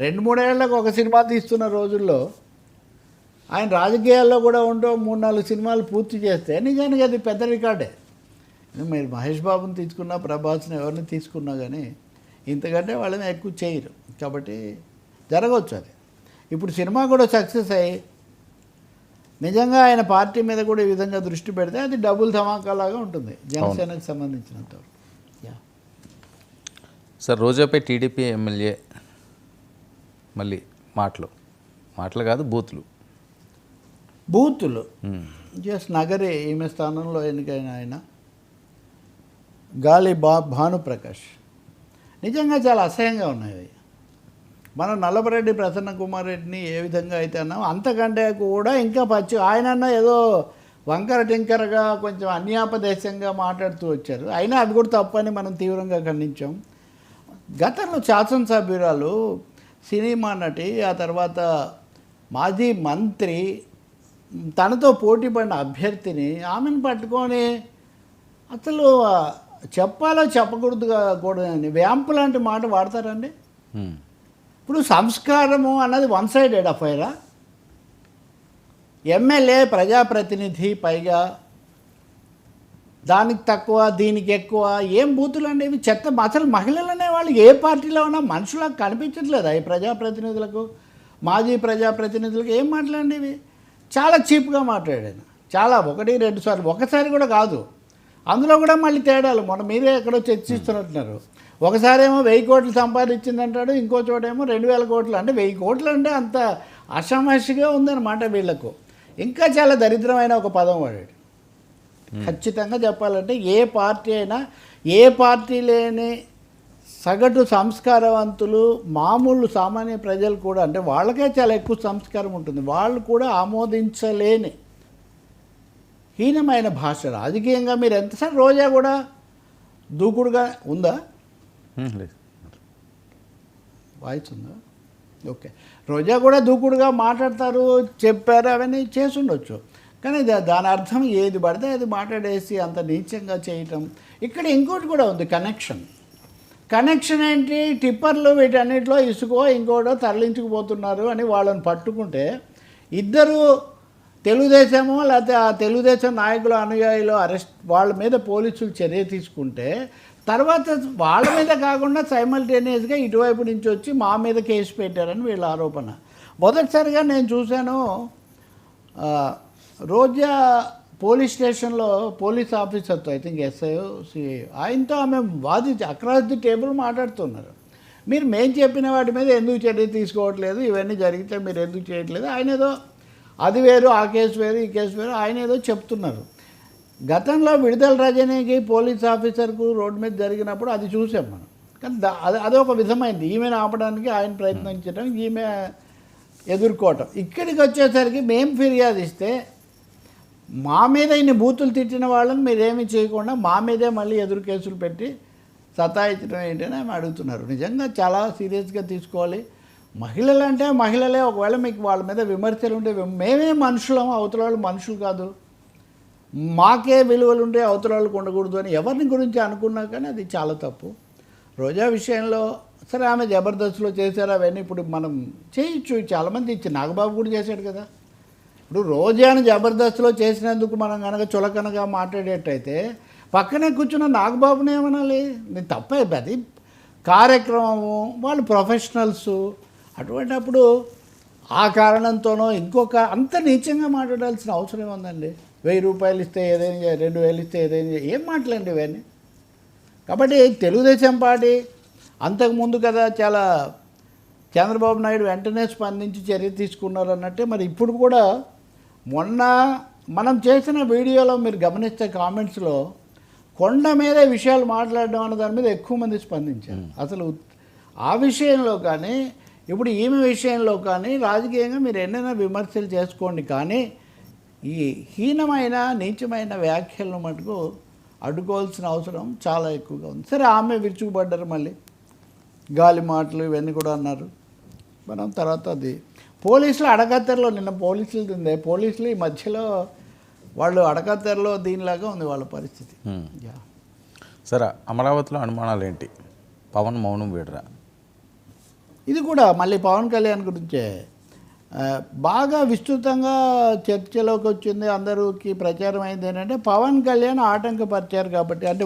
రెండు మూడేళ్ళకు ఒక సినిమా తీస్తున్న రోజుల్లో ఆయన రాజకీయాల్లో కూడా ఉంటూ మూడు నాలుగు సినిమాలు పూర్తి చేస్తే నిజానికి అది పెద్ద రికార్డే. మీరు మహేష్ బాబుని తీసుకున్నా ప్రభాస్ని ఎవరిని తీసుకున్నా కానీ ఇంతకంటే వాళ్ళని ఎక్కువ చేయరు. కాబట్టి జరగవచ్చు అది. ఇప్పుడు సినిమా కూడా సక్సెస్ అయ్యి నిజంగా ఆయన పార్టీ మీద కూడా ఈ విధంగా దృష్టి పెడితే అది డబుల్ ధమాకా లాగా ఉంటుంది జనసేనకు సంబంధించినంత వరకు. యా. సార్ రోజాపై టీడీపీ ఎమ్మెల్యే మళ్ళీ మాటలు. మాటలు కాదు బూతులు. బూతులు. ఎస్ నగరి ఈమె స్థానంలో ఎన్నికైన ఆయన? గాలి బా భానుప్రకాష్. నిజంగా చాలా అసహ్యంగా ఉన్నాయి. మనం నల్లపరెడ్డి ప్రసన్న కుమార్ రెడ్డిని ఏ విధంగా అయితే అన్నాం అంతకంటే కూడా ఇంకా పచ్చి ఆయనన్నా ఏదో వంకర టింకరగా కొంచెం అన్యాపదేశంగా మాట్లాడుతూ వచ్చారు. అయినా అది కూడా తప్పని మనం తీవ్రంగా ఖండించాం. గతంలో శాసనసభ్యురాలు సినిమా నటి ఆ తర్వాత మాజీ మంత్రి తనతో పోటీ పడిన అభ్యర్థిని ఆమెను పట్టుకొని అసలు చెప్పాలో చెప్పకూడదుగా కూడా వ్యాంపు లాంటి మాట వాడతారండి. ఇప్పుడు సంస్కారము అన్నది వన్ సైడెడ్ అఫైరా ఎమ్మెల్యే ప్రజాప్రతినిధి పైగా దానికి తక్కువ దీనికి ఎక్కువ ఏం బూతులు అనేవి చెత్త అసలు మహిళలు అనేవాళ్ళు ఏ పార్టీలో ఉన్నా మనుషులకు కనిపించట్లేదా ఈ ప్రజాప్రతినిధులకు? మాజీ ప్రజాప్రతినిధులకు ఏం మాట్లాడండి చాలా చీప్గా మాట్లాడాను. చాలా ఒకటి రెండు సార్లు ఒకసారి కూడా కాదు. అందులో కూడా మళ్ళీ తేడాలు. మొన్న మీరే ఎక్కడో చర్చిస్తున్నట్టున్నారు. ఒకసారేమో వెయ్యి కోట్లు సంపాదించిందంటాడు ఇంకో చోటేమో రెండు వేల కోట్లు. అంటే వెయ్యి కోట్లు అంటే అంత అసమస్యగా ఉందన్నమాట వీళ్ళకు. ఇంకా చాలా దరిద్రమైన ఒక పదం వాడాడు. ఖచ్చితంగా చెప్పాలంటే ఏ పార్టీ అయినా ఏ పార్టీ లేని సగటు సంస్కారవంతులు మామూలు సామాన్య ప్రజలు కూడా అంటే వాళ్ళకే చాలా ఎక్కువ సంస్కారం ఉంటుంది. వాళ్ళు కూడా ఆమోదించలేని హీనమైన భాష. రాజకీయంగా మీరు ఎంతసారి రోజా కూడా దూకుడుగా ఉందా? వాయిస్ ఉందా? ఓకే. రోజా కూడా దూకుడుగా మాట్లాడతారు చెప్పారు అవన్నీ చేసి ఉండొచ్చు. కానీ దాని అర్థం ఏది పడితే అది మాట్లాడేసి అంత నీచంగా చేయటం. ఇక్కడ ఇంకోటి కూడా ఉంది కనెక్షన్ కనెక్షన్ ఏంటి? టిప్పర్లు వీటన్నిటిలో ఇసుకో ఇంకోటో తరలించుకుపోతున్నారు అని వాళ్ళని పట్టుకుంటే ఇద్దరు తెలుగుదేశము లేకపోతే ఆ తెలుగుదేశం నాయకులు అనుయాయులు అరెస్ట్ వాళ్ళ మీద పోలీసులు చర్య తీసుకుంటే తర్వాత వాళ్ళ మీద కాకుండా సైమల్టేనియస్గా ఇటువైపు నుంచి వచ్చి మా మీద కేసు పెట్టారని వీళ్ళ ఆరోపణ. మొదటిసారిగా నేను చూశాను రోజా పోలీస్ స్టేషన్లో పోలీస్ ఆఫీసర్తో ఐ థింక్ ఎస్ఐ సిఐ ఆయనతో ఆమె వాది అక్రాస్ ది టేబుల్ మాట్లాడుతున్నారు. మీరు మేం చెప్పిన వాటి మీద ఎందుకు చర్య తీసుకోవట్లేదు? ఇవన్నీ జరిగితే మీరు ఎందుకు చేయట్లేదు? ఆయన ఏదో అది వేరు ఆ కేసు వేరు ఈ కేసు వేరు ఆయన ఏదో చెప్తున్నారు. గతంలో విడుదల రజనీకి పోలీస్ ఆఫీసర్కు రోడ్డు మీద జరిగినప్పుడు అది చూసాం మనం. కానీ అది అదొక విధమైంది. ఈమెను ఆపడానికి ఆయన ప్రయత్నించడం ఈమె ఎదుర్కోవటం. ఇక్కడికి వచ్చేసరికి మేము ఫిర్యాదు ఇస్తే మా మీద ఇన్ని బూతులు తిట్టిన వాళ్ళని మీరేమీ చేయకుండా మా మీదే మళ్ళీ ఎదురు కేసులు పెట్టి సతాయించడం ఏంటని ఆమె అడుగుతున్నారు. నిజంగా చాలా సీరియస్గా తీసుకోవాలి. మహిళలు అంటే మహిళలే ఒకవేళ మీకు వాళ్ళ మీద విమర్శలు ఉంటే మేమే మనుషులం అవతల వాళ్ళు మనుషులు కాదు. మాకే విలువలు ఉంటే అవతల వాళ్ళకు ఉండకూడదు అని ఎవరిని గురించి అనుకున్నా కానీ అది చాలా తప్పు. రోజా విషయంలో సరే ఆమె జబర్దస్త్లో చేశారు అవన్నీ ఇప్పుడు మనం చేయొచ్చు. చాలామంది ఇచ్చి నాగబాబు కూడా చేశాడు కదా. ఇప్పుడు రోజాను జబర్దస్త్లో చేసినందుకు మనం కనుక చులకనగా మాట్లాడేటైతే పక్కనే కూర్చున్న నాగబాబుని ఏమనాలి? నేను తప్పే అది కార్యక్రమము వాళ్ళు ప్రొఫెషనల్స్. అటువంటప్పుడు ఆ కారణంతోనో ఇంకొక అంత నీచంగా మాట్లాడాల్సిన అవసరం ఉందండి వెయ్యి రూపాయలు ఇస్తే ఏదైనా చేయ- రెండు వేలు ఇస్తే ఏదైనా ఏం మాట్లాడండి ఇవన్నీ? కాబట్టి తెలుగుదేశం పార్టీ అంతకుముందు కదా చాలా చంద్రబాబు నాయుడు వెంటనే స్పందించి చర్య తీసుకున్నారు అన్నట్టే మరి ఇప్పుడు కూడా మొన్న మనం చేసిన వీడియోలో మీరు గమనిస్తే కామెంట్స్లో కొండ మీద విషయాలు మాట్లాడడం అన్న దాని మీద ఎక్కువ మంది స్పందించారు. అసలు ఆ విషయంలో కానీ ఇప్పుడు ఈమె విషయంలో కానీ రాజకీయంగా మీరు ఎన్నైనా విమర్శలు చేసుకోండి. కానీ ఈ హీనమైన నీచమైన వ్యాఖ్యలను మటుకు అడ్డుకోవాల్సిన అవసరం చాలా ఎక్కువగా ఉంది. సరే ఆమె విరుచుకుపడ్డారు మళ్ళీ. గాలి మాటలు ఇవన్నీ కూడా అన్నారు. మనం తర్వాత అది పోలీసులు అడగత్తెరలో నిన్న పోలీసులు తిందే పోలీసులు ఈ మధ్యలో వాళ్ళు అడగత్తెరలో దీనిలాగా ఉంది వాళ్ళ పరిస్థితి. సరే అమరావతిలో అనుమానాలు ఏంటి పవన్ మౌనం వీడరా? ఇది కూడా మళ్ళీ పవన్ కళ్యాణ్ గురించే. బాగా విస్తృతంగా చర్చలోకి వచ్చింది అందరికి ప్రచారం అయింది ఏంటంటే పవన్ కళ్యాణ్ ఆటంకపరిచారు కాబట్టి అంటే